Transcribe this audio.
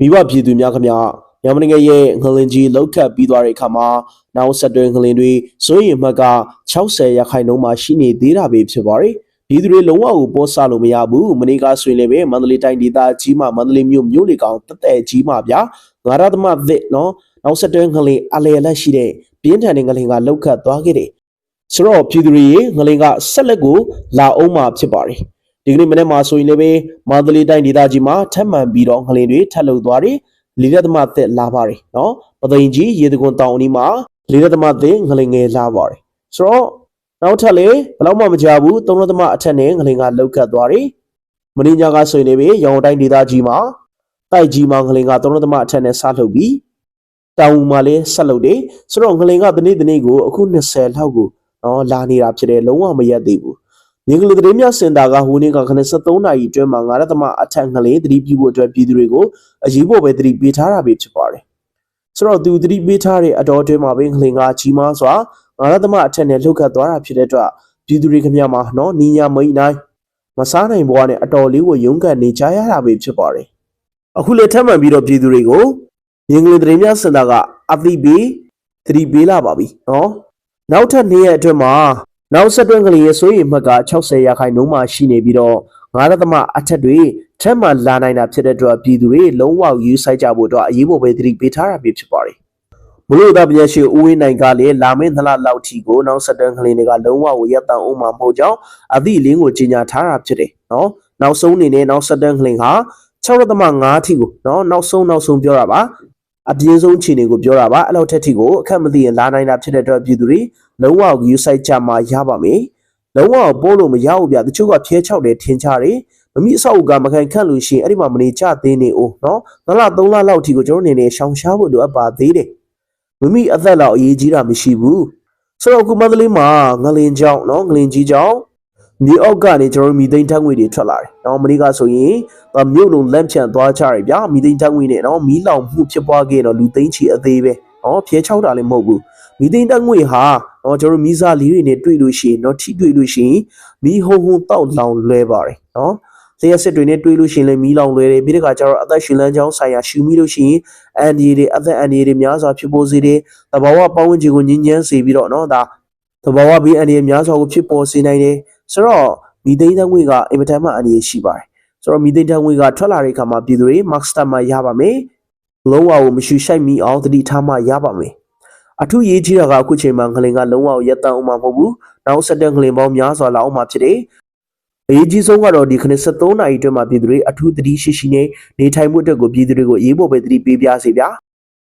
မိဘပြည်သူများခင်ဗျာမြန်မာနိုင်ငံရဲ့ငလင်ကြီးလောက်ခတ်ပြီးသွားတဲ့အခါမှာနောက်ဆက်တွဲငလင်တွေစိုးရင်မှတ်က60ရာခိုင်နှုန်းမှရှိနေသေးတာပဲဖြစ်ပါတယ်ပြည်သူတွေလုံးဝကိုပေါ်ဆလို့မရဘူးမနေ့ကဆိုရင်လည်းပဲမန္တလေးတိုင်းဒေသကြီးမှာမန္တလေးမြို့မြို့လေကောင်တက်တဲ့ကြီးမှာဗျာငါရသမသစ်နော်နောက်ဆက်တွဲငလင်အလေလက်ရှိတဲ့ပြင်းထန်တဲ့ငလင်ကလောက်ခတ်သွားခဲ့တယ်ဆိုတော့ပြည်သူတွေရေငလင်ကဆက်လက်ကိုလာအောင်မှာဖြစ်ပါတယ် ဒီကနေ့မနေ့မှာဆိုရင်လည်းပဲမန္တလေးတိုင်းဒေသကြီးမှာထပ်မံပြီးတော့ငလင်တွေထပ်လုပ်သွားတယ်လေးရက်သမသက်လာပါတယ်နော်ပသိမ်ကြီးရေတကွန်တောင်အနီးမှာလေးရက်သမသက်ငလင်ငယ်လာပါတယ်ဆိုတော့နောက်ထပ်လေဘယ်တော့မှမကြဘူးသုံးရက်သမအထက်နဲ့ငလင်ကလောက်ကတ်သွားတယ်မင်းညာကဆိုရင်လည်းရောင်တိုင်းဒေသကြီးမှာတိုက်ကြီးမှာငလင်ကသုံးရက်သမအထက်နဲ့ဆလှုပ်ပြီးတောင်ဦးမှာလည်းဆက်လုပ်တယ်ဆိုတော့ငလင်ကဒီနေ့ဒီနေ့ကိုအခု20လောက်ကိုနော်လာနေတာဖြစ်တယ်လုံးဝမရက်သေးဘူး မြင်းကလေးသတင်းများစင်တာကဟိုနေ့က93နာရီအတွင်းမှာငါရသမအထက်ငလေးသတိပြုဖို့အတွက်ပြည်သူတွေကိုအရေးပေါ်ပဲသတိပေးထားတာပဲဖြစ်ပါတယ်။ဆိုတော့သူသတိပေးထားတဲ့အတော်အတွင်းမှာပဲငလင်ကကြီးမားစွာငါရသမအထက်နဲ့လှုပ်ခတ်သွားတာဖြစ်တဲ့အတွက်ပြည်သူတွေခင်ဗျာမှာနော်နီညာမိန်နိုင်မစားနိုင်ဘဝနဲ့အတော်လေးကိုရုန်းကန်နေကြရတာပဲဖြစ်ပါတယ်။အခုလေထပ်မံပြီးတော့ပြည်သူတွေကိုမြင်းကလေးသတင်းများစင်တာကအသိပေးသတိပေးလာပါပြီနော်။နောက်ထပ်နေ့ရက်အတွင်းမှာ နောက်ဆက်တွဲကလေးရဲ့စိုးရိမ်မှတ်က60ရာခိုင်နှုန်းမှရှိနေပြီးတော့ငါးရသမအထက်တွေထက်မှလာနိုင်တာဖြစ်တဲ့အတွက်ပြည်သူတွေလုံးဝယူဆိုင်ကြဖို့အတွက်အရေးပေါ်ပဲသတိပေးထားတာပဲဖြစ်ပါတယ်။မလို့သားပြန်ရှိဦးဝင်းနိုင်ကလည်းလာမင်းသလားလောက်ထီကိုနောက်ဆက်တွဲကလေးတွေကလုံးဝကိုရပ်တန့်အောင်မှာမဟုတ်ကြောင်းအသည့်လင်းကိုကြီးညာထားတာဖြစ်တယ်နော်။နောက်ဆုံးအနေနဲ့နောက်ဆက်တွဲကလေးဟာ6ရသမ5ထီကိုနော်နောက်ဆုံးနောက်ဆုံးပြောတာပါအပြင်းဆုံးအခြေအနေကိုပြောတာပါအဲ့လောက်ထက်ထီကိုအခက်မသိရင်လာနိုင်တာဖြစ်တဲ့အတွက်ပြည်သူတွေ လုံးဝကိုယူဆိုင်ကြမှာရပါမယ်။လုံးဝကိုပိုးလို့မရဘူးဗျ။တချို့ကဖျဲချောက်တယ်ထင်ကြတယ်။မမိအဆောက်ကမခံခန့်လို့ရှိရင်အဲ့ဒီမှာမနေကြသေးနေဦးနော်။နလ3လလောက်ထိကိုကျွန်တော်အနေနဲ့ရှောင်ရှားဖို့လိုအပ်ပါသေးတယ်။မမိအသက်လောက်အရေးကြီးတာမရှိဘူး။ဆိုတော့အခုမန္တလေးမှာငလင်ကြောင်နော်ငလင်ကြီးကြောင်မြေအောက်ကနေကျွန်တော်တို့မီသိန်းထက်ငွေတွေထွက်လာတယ်။နော်မနေ့ကဆိုရင်မြို့လုံးလန့်ချန်သွားကြတယ်ဗျာ။မီသိန်းထက်ငွေနဲ့နော်မီးလောင်မှုဖြစ်ပွားခဲ့တော့လူသိန်းချီအသေးပဲ။နော်ဖျဲချောက်တာလည်းမဟုတ်ဘူး။မီသိန်းတက်ငွေဟာ တော့ကျွန်တော်မီးစားလေးတွေနဲ့တွေ့လို့ရှိရင်တော့ထိတွေ့လို့ရှိရင်မီးဟုံဟုံတောက်လောင်လွဲပါတယ်နော်လျှက်စစ်တွေနဲ့တွေ့လို့ရှိရင်လည်းမီးလောင်လွဲတယ်ပြီးတဲ့အခါကျတော့အသက်ရှင်လန်းချောင်းဆိုင်ရာရှူမိလို့ရှိရင်အန်ဒီတွေအသက်အန်ဒီတွေများစွာဖြစ်ပေါ်စေတယ်တဘာဝပတ်ဝန်းကျင်ကိုညဉ့်ညမ်းစေပြီးတော့နော်ဒါတဘာဝဘေးအန်ဒီတွေများစွာကိုဖြစ်ပေါ်စေနိုင်တယ်ဆိုတော့မီသိန်းတက်ငွေကအင်မတန်မှအန်ဒီရှိပါတယ်ဆိုတော့မီသိန်းတက်ငွေကထွက်လာတဲ့အခါမှာပြည်သူတွေ max တက်မှရပါမယ်လုံးဝကိုမရှူရှိုက်မိအောင်တတိထားမှရပါမယ် အထူးရေးကြီးတာကအခုချိန်မှာငလင်ကလုံးဝရက်တန့်အောင်မှာမဟုတ်ဘူး။နောက်ဆက်တဲ့ငလင်ပေါင်းများစွာလာအောင်မှာဖြစ်တယ်။အရေးကြီးဆုံးကတော့ဒီခဏ73နာရီအတွင်းမှာပြည်သူတွေအထူးသတိရှိရှိနဲ့နေထိုင်မှုအတွက်ကိုပြည်သူတွေကိုအရေးပေါ်ပဲသတိပေးပြစေဗျာ